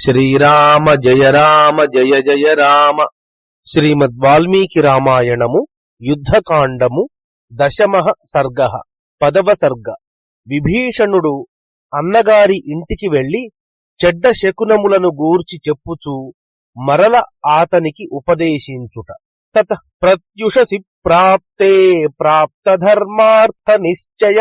శ్రీరామ జయ రామ జయ జయ రామ. శ్రీమద్ వాల్మీకి రామాయణము యుద్ధకాండము దశమ సర్గ పదవ సర్గ. విభీషణుడు అన్నగారి ఇంటికి వెళ్ళి చెడ్డ శకునములను గూర్చి చెప్పుచూ మరల ఆతనికి ఉపదేశించుట. తత ప్రత్యుషసి ప్రాప్తే ప్రాప్త ధర్మార్థ నిశ్చయ.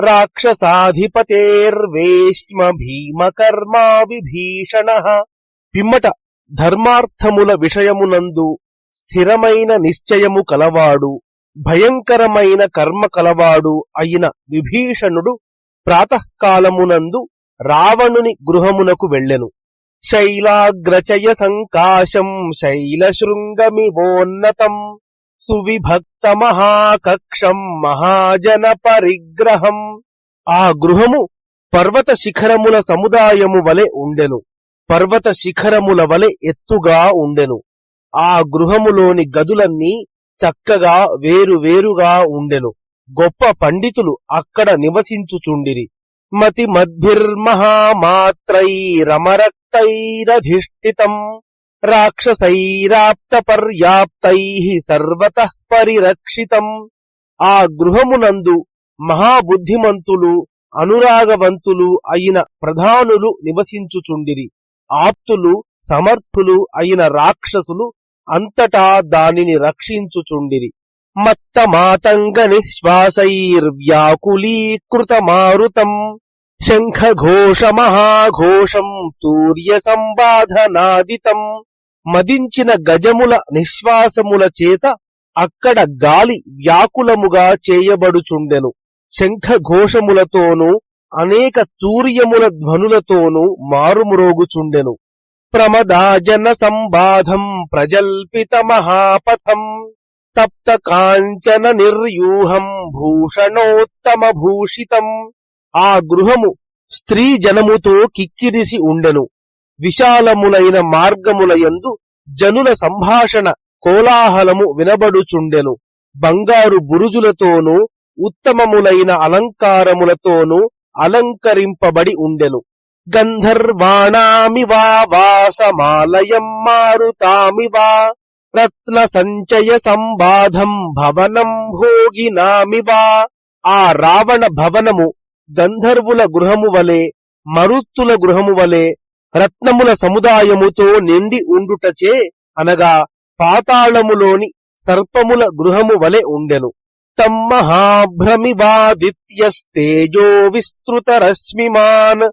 రాక్షసాధిపతేర్వేష్మ భీమకర్మా విభీషణ పిమ్మట ధర్మార్థముల విషయమునందు స్థిరమైన నిశ్చయము కలవాడు భయంకరమైన కర్మ కలవాడు అయిన విభీషణుడు ప్రాతకాలమునందు రావణుని గృహమునకు వెళ్ళెను. శైలాగ్రచయ సంకాశం శైలశృంగమివోన్నతం. సువిభక్త మహాకక్షం మహాజన పరిగ్రహం ఆ గృహము పర్వత శిఖరముల సముదాయము వలె ఉండెను. పర్వత శిఖరముల వలె ఎత్తుగా ఉండెను. ఆ గృహములోని గదులన్నీ చక్కగా వేరు వేరుగా ఉండెను. గొప్ప పండితులు అక్కడ నివసించుచుండిరి. మతి మద్భిర్మహామాత్రైరమరక్తైరధిష్ఠితం. రాక్షసైరాప్త పర్యాప్తై సర్వత పరిరక్షితం. ఆ గృహమునందు మహాబుద్ధిమంతులు అనురాగవంతులు అయిన ప్రధానులు నివసించుచుండిరి. ఆప్తులు సమర్థులు అయిన రాక్షసులు అంతటా దానిని రక్షించుచుండిరి. మత్తమాతంగ నిశ్వాసైర్వ్యాకులీకృత మారుతం శంఖఘోష మహాఘోషం తూర్య సంబాధనాదితం మదించిన గజముల నిశ్వాసముల చేత అక్కడ గాలి వ్యాకులముగా చేయబడుచుండెను. శంఖఘోషములతోనూ అనేక తూర్యముల ధ్వనులతోనూ మారుమ్రోగుచుండెను. ప్రమదాజన సంబాధం ప్రజల్పిత మహాపథం తప్త కాంచన నిర్యూహం భూషణోత్తమ భూషితం. ఆ గృహము స్త్రీ జనముతో కిక్కిరిసి ఉండెను. విశాలములైన మార్గములయందు జనుల సంభాషణ కోలాహలము వినబడుచుండెను. బంగారు బురుజులతోనూ ఉత్తమములైన అలంకారములతోనూ అలంకరింపబడి ఉండెను. గంధర్వాణామివా వాసమాలయం మారుతామివా రత్న సంచయ సంబాధం భవనం భోగినామివా ఆ రావణ భవనము గంధర్వుల గృహము వలె మరుత్తుల గృహము వలె రత్నముల సముదాయముతో నిండి ఉండుటచే అనగా పాతాళములోని సర్పముల గృహము వలె ఉండెను. తమ్మహాభ్రమివాదిత్యస్తేజో విస్తృత రశ్మిమాన్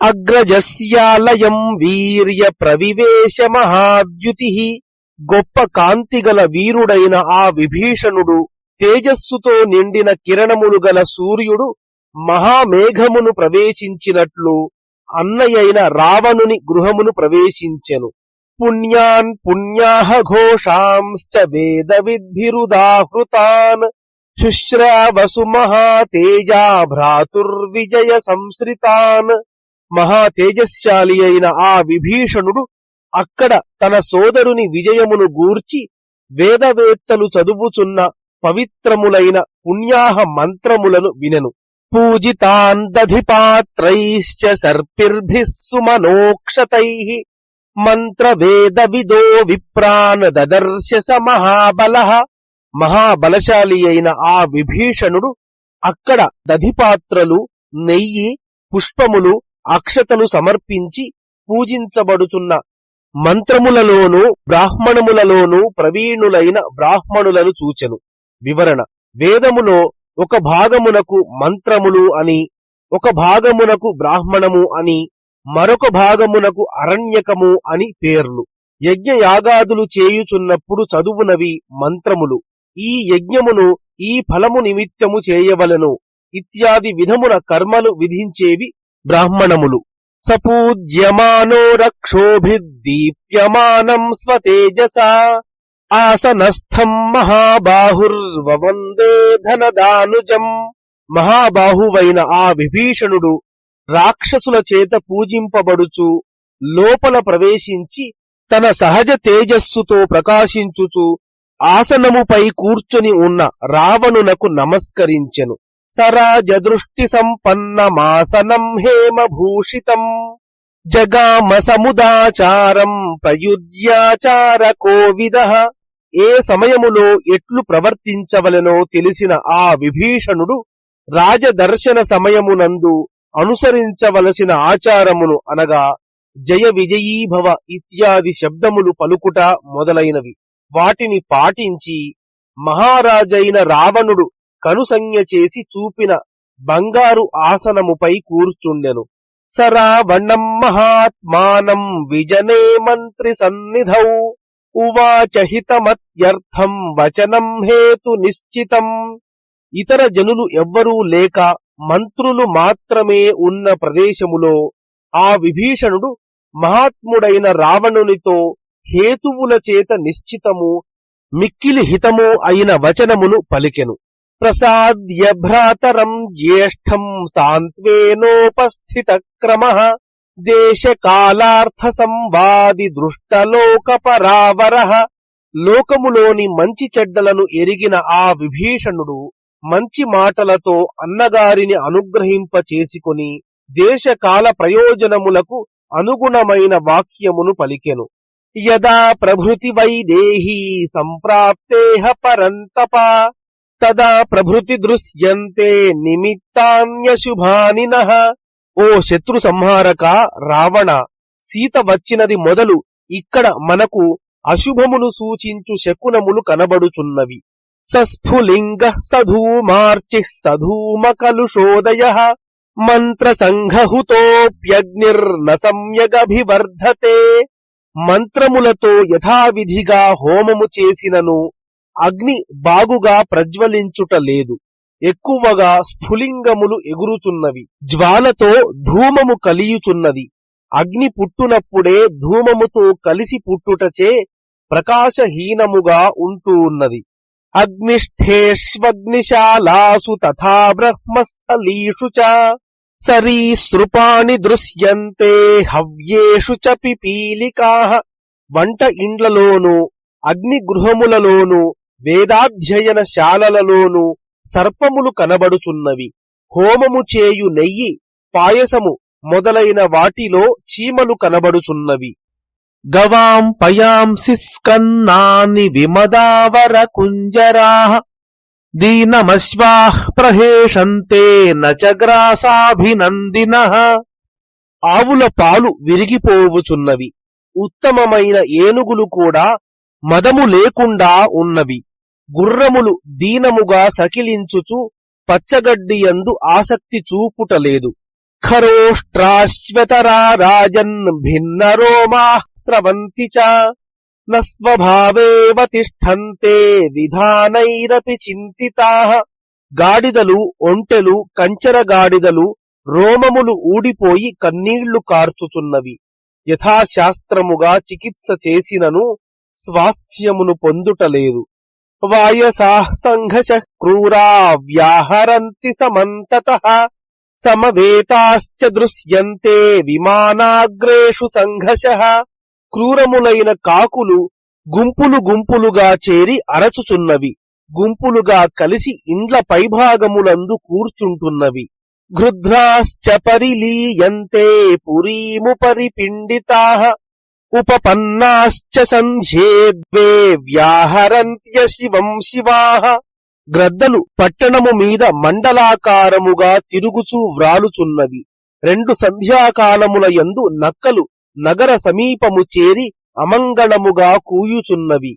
అగ్రజస్యాలయం వీర్య ప్రవివేశ మహాద్యుతి గొప్ప కాంతిగల వీరుడైన ఆ విభీషణుడు తేజస్సుతో నిండిన కిరణములు గల సూర్యుడు మహామేఘమును ప్రవేశించినట్లు అన్నయైన రావణుని గృహమును ప్రవేశించెను. పుణ్యాన్ పుణ్యాహ ఘోషాంశ్చ వేద విద్భిరుదాహృతాన్ శుశ్రావసు మహాతేజా భ్రాతుర్విజయ సంశ్రితాన్. మహాతేజశాలి అయిన ఆ విభీషణుడు అక్కడ తన సోదరుని విజయమును గూర్చి వేదవేత్తలు చదువుచున్న పవిత్రములైన పుణ్యాహ మంత్రములను వినెను. పూజితాన్ దధిపాత్రైశ్చ సర్పిర్భిः సుమనోక్షతైః మంత్రవేద విదో విప్రాన్ దదర్శ స మహాబలః మహాబలశాలి అయిన ఆ విభీషణుడు అక్కడ దధిపాత్రలు నెయ్యి పుష్పములు అక్షతలు సమర్పించి పూజించబడుచున్న మంత్రములలోనూ బ్రాహ్మణములలోనూ ప్రవీణులైన బ్రాహ్మణులను చూచెను. వివరణ వేదములో ఒక భాగమునకు మంత్రములు అని ఒక భాగమునకు బ్రాహ్మణము అని మరొక భాగమునకు అరణ్యకము అని పేర్లు. యజ్ఞయాగాదులు చేయుచున్నప్పుడు చదువునవి మంత్రములు. ఈ యజ్ఞమును ఈ ఫలము నిమిత్తము చేయవలెను. ఇత్యాది విధమున కర్మలు విధించేవి బ్రాహ్మణములు. సపూజ్యమానో రక్షోభిద్దీప్యమానం స్వతేజసా. ఆసనస్థం మహాబాహుర్వందే ధనదానుజం. మహాబాహువైన ఆ విభీషణుడు రాక్షసుల చేత పూజింపబడుచు లోపల ప్రవేశించి తన సహజ తేజస్సుతో ప్రకాశించుచు ఆసనముపై కూర్చొని ఉన్న రావణునకు నమస్కరించెను. సరాజ దృష్టి సంపన్నమాసనం హేమభూషితం. జగామ సముదాచారం ప్రయుజ్యాచార కోవిద. ఏ సమయములో ఎట్లు ప్రవర్తించవలెనో తెలిసిన ఆ విభీషణుడు రాజదర్శన సమయమునందు అనుసరించవలసిన ఆచారమును అనగా జయ విజయీభవ ఇత్యాది శబ్దములు పలుకుట మొదలైనవి. వాటిని పాటించి మహారాజైన రావణుడు కనుసంజ్ఞ చేసి చూపిన బంగారు ఆసనముపై కూర్చుండెను. సరావణం మహాత్మానం విజనే మంత్రి సన్నిధౌ ఉవాచ హితమత్యర్థం వచనం హేతు నిశ్చితం. ఇతర జనులు ఎవ్వరూ లేక మంత్రులు మాత్రమే ఉన్న ప్రదేశములో ఆ విభీషణుడు మహాత్ముడైన రావణునితో హేతువుల చేత నిశ్చితము మిక్కిలి హితము అయిన వచనమును పలికెను. ప్రసాద్య భ్రాతరం జ్యేష్ఠం సాంత్వేనోపస్థిత క్రమ దేశ కాలార్థ సంవాది దృష్టలోక పరావర లోకములోని మంచి చెడ్డలను ఎరిగిన ఆ విభీషణుడు మంచి మాటలతో అన్నగారిని అనుగ్రహింప చేసుకుని దేశకాల ప్రయోజనములకు అనుగుణమైన వాక్యమును పలికెను. యదా ప్రభృతి వైదేహీ సంప్రాప్తేహ పరంతప తదా ప్రభృతి దృశ్యంతే నిమిత్తాన్యశుభాని ఓ శత్రు సంహారక రావణ సీత వచ్చినది మొదలు ఇక్కడ మనకు అశుభమును సూచించు శకునములు కనబడుచున్నవి. సస్ఫులింగ సధూమార్చి సధూమ కలుషోదయ మంత్ర సంఘహుతోప్యగ్నిర్న సంయగభివర్ధతే మంత్రములతో యథావిధిగా హోమము చేసినను అగ్ని బాగుగా ప్రజ్వలించుట లేదు. ఎక్కువగా స్ఫులింగములు ఎగురుచున్నవి. జ్వాలతో ధూమము కలియుచున్నది. అగ్ని పుట్టునప్పుడే ధూమముతో కలిసి పుట్టుటచే ప్రకాశహీనముగా ఉంటూ ఉన్నది. అగ్నిష్ఠేష్వగ్నిశాలాసు తథా బ్రహ్మస్థలీషు చ సరీసృపాణి దృశ్యంతే హవ్యేషు చ పిపీలికా. వంట ఇండ్లలోనూ అగ్ని గృహములలోను వేదాధ్యయన శాలలలోనూ సర్పములు కనబడుచున్నవి. హోమము చేయు నెయ్యి పాయసము మొదలైన వాటిలో చీమలు కనబడుచున్నవి. గవాం పయాంసిస్కన్నాని విమదావర కుంజరా దీనమశ్వాః ప్రహేషంతే నచగ్రాసాభినందిన. ఆవుల పాలు విరిగిపోవుచున్నవి. ఉత్తమమైన ఏనుగులు కూడా మదము లేకుండా ఉన్నవి. గుర్రములు దీనముగా సకిలించుచు పచ్చగడ్డియందు ఆసక్తి చూపుటలేదు. ఖరోష్ట్రాశ్వతరా రాజన్ భిన్నరోమా స్రవంతి చ న స్వభావేవ తిష్టంతే విధానైరపి చింతితా. గాడిదలు ఒంటెలు కంచర గాడిదలు రోమములు ఊడిపోయి కన్నీళ్ళు కార్చుచున్నవి. యథాశాస్త్రముగా చికిత్స చేసినను స్వాస్థ్యమును పొందుటలేదు. వాయసా సంఘశ క్రూరా వ్యాహరంతి సమంతత సమవేతాశ్చ దృశ్యంతే విమానాగ్రేషు సంఘర్ష క్రూరములైన కాకులు గుంపులు గుంపులుగా చేరి అరచుచున్నవి గుంపులుగా కలిసి ఇండ్ల పైభాగములందు కూర్చుంటున్నవి గృధ్రాశ్చ పరిలీయంతే పురీముపరి పిండితా ఉపపన్నాశ్చ సంధ్యే ద్వే వ్యాహరంత్య శివం శివాహ గ్రద్దలు పట్టణము మీద మండలాకారముగా తిరుగుచూ వ్రాలుచున్నవి. రెండు సంధ్యాకాలముల యందు నక్కలు నగర సమీపము చేరి అమంగళముగా కూయుచున్నవి.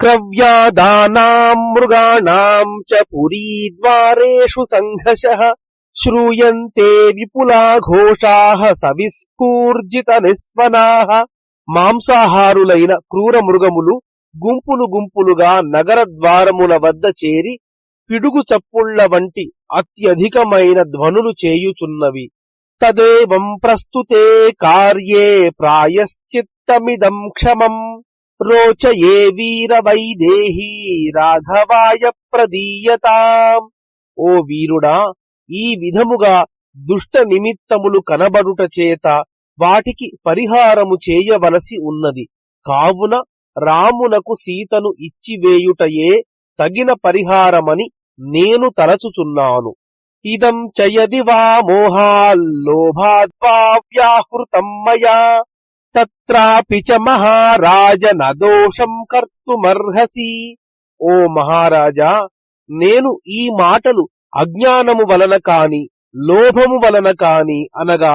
క్రవ్యాదానాం మృగాణాం చ పురీద్వారేషు సంఘశః. శ్రూయంతే విపులా ఘోషా సవిస్ఫూర్జిత నిస్వనాః. మాంసాహారులైన క్రూర మృగములు గుంపులు గుంపులుగా నగర ద్వారముల వద్ద చేరి పిడుగు చప్పుళ్ళ వంటి అత్యధికమైన ధ్వనులు చేయుచున్నవి. తదేవం ప్రస్తుతే కార్యే ప్రాయశ్చిత్తమిదం క్షమం. రోచయే వీర వైదేహీ రాఘవాయ ప్రదీయతాం. ఓ వీరుడా ఈ విధముగా దుష్ట నిమిత్తములు కనబడుట చేత వాటికి పరిహారము చేయవలసి ఉన్నది. కావున రామునకు సీతను ఇచ్చివేయుటయే తగిన పరిహారమని నేను తలచుచున్నాను. ఇదం చయది వా మోహాల్లోభాద్వా వ్యాహృతం మయా తత్రాపి చ మహారాజ నదోషం కర్తుమర్హసి. ఓ మహారాజా నేను ఈ మాటలు అజ్ఞానము వలన కాని లోభము వలన కాని అనగా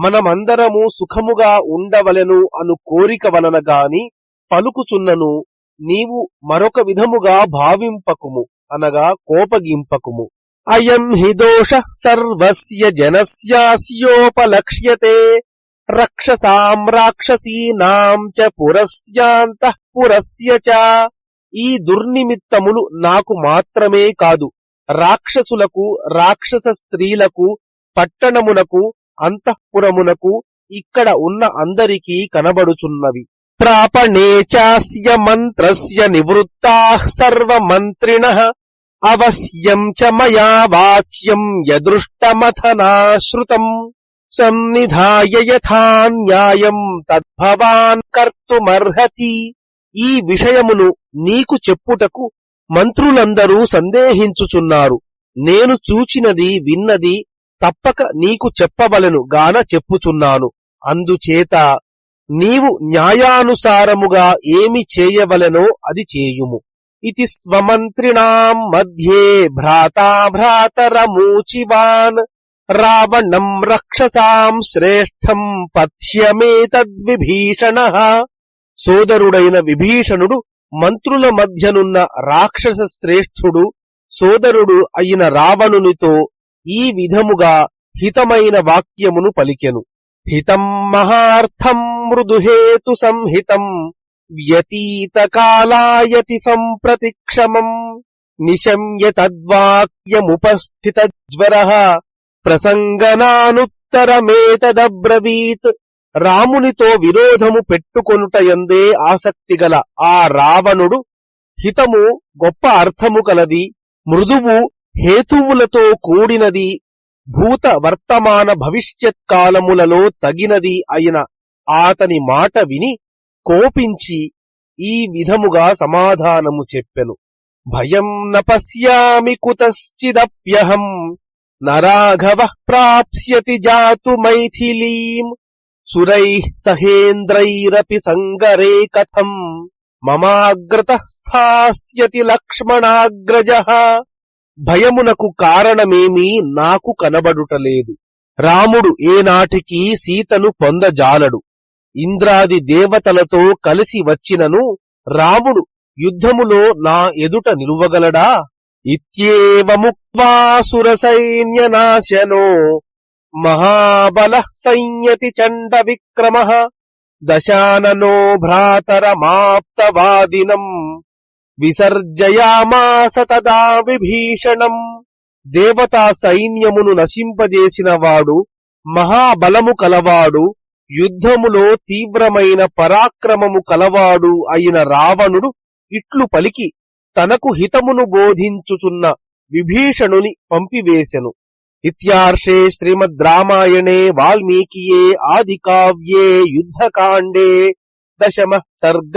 మనమందరము సుఖముగా ఉండవలెను అను కోరిక వలన గాని పలుకుచున్నను నీవు మరొక విధముగా భావింపకుము అనగా కోపగింపకుము. అయం హి దోష సర్వస్య జనస్యాస్యోపలక్ష్యతే రక్షసాం రాక్షసీనాం చ పురస్యాంతః పురస్య చ. ఈ దుర్నిమిత్తములు నాకు మాత్రమే కాదు రాక్షసులకు రాక్షస స్త్రీలకు పట్టణమునకు అంతఃపురమునకు ఇక్కడ ఉన్న అందరికీ కనబడుచున్నవి. ప్రాపణేచాస్య మంత్రస్య నివృత్తాః సర్వమంత్రిణ అవశ్యం చ మయా వాచ్యం యదృష్టమథనాశ్రుతం సన్నిధాయ యథా న్యాయం తద్భవాన్ కర్తుమర్హతి. ఈ విషయమును నీకు చెప్పుటకు మంత్రులందరూ సందేహించుచున్నారు. నేను చూచినది విన్నది తప్పక నీకు చెప్పవలను గాన చెప్పుచున్నాను. అందుచేత నీవు న్యాయానుసారముగా ఏమి చేయవలెనో అది చేయుము. ఇది స్వమంత్రిణాం మధ్యే భ్రాతాభ్రాతరమూచివాన్ రావణం రక్షసాం శ్రేష్టం పథ్యమేతద్విభీషణ. సోదరుడైన విభీషణుడు మంత్రుల మధ్యనున్న రాక్షస శ్రేష్ఠుడు సోదరుడు అయిన రావణునితో ఈ విధముగా హితమైన వాక్యమును పలికెను. హితం మహార్థం మృదుహేతు సంహితం వ్యతీత కాలాయతి సంప్రతిక్షమం నిశమ్య తద్వాక్యముపస్థిత జ్వర ప్రసంగనానుత్తరమేతదబ్రవీత్ రామునితో విరోధము పెట్టుకొనుటయందే ఆసక్తిగల ఆ రావణుడు హితము గొప్ప అర్థము కలది మృదువు హేతువులతో కూడినది భూత వర్తమాన భవిష్యత్ కాలములలో తగినది అయిన ఆతని మాట విని కోపించి ఈ విధముగా సమాధానము చెప్పెను. భయం న పశ్యామి కుతశ్చిదప్యహం నరాఘవ ప్రాప్స్యతి జాతు మైథిలీం సురై సహేంద్రైరపి సంగరే కథం మమాగ్రత స్థాస్యతి లక్ష్మణాగ్రజ. భయమునకు కారణమేమీ నాకు కనబడుటలేదు. రాముడు ఏనాటికి సీతను పొందజాలడు. ఇంద్రాది దేవతలతో కలిసి వచ్చినను రాముడు యుద్ధములో నా ఎదుట నిలువగలడా? ఇత్యేవముక్త్వాసుర సైన్యనాశనో మహాబల సంయతి చండ విక్రమ దశాననో భ్రాతరమాప్తవాదినం విసర్జయామాస తదా విభీషణం. దేవతా సైన్యమును నశింపజేసిన వాడు మహాబలము కలవాడు యుద్ధములో తీవ్రమైన పరాక్రమము కలవాడు అయిన రావణుడు ఇట్లు పలికి తనకు హితమును బోధించుచున్న విభీషణుని పంపివేశను ఇత్యార్షే శ్రీమద్ రామాయణే వాల్మీకియే ఆదికావ్యే యుద్ధకాండే. దశమ సర్గ.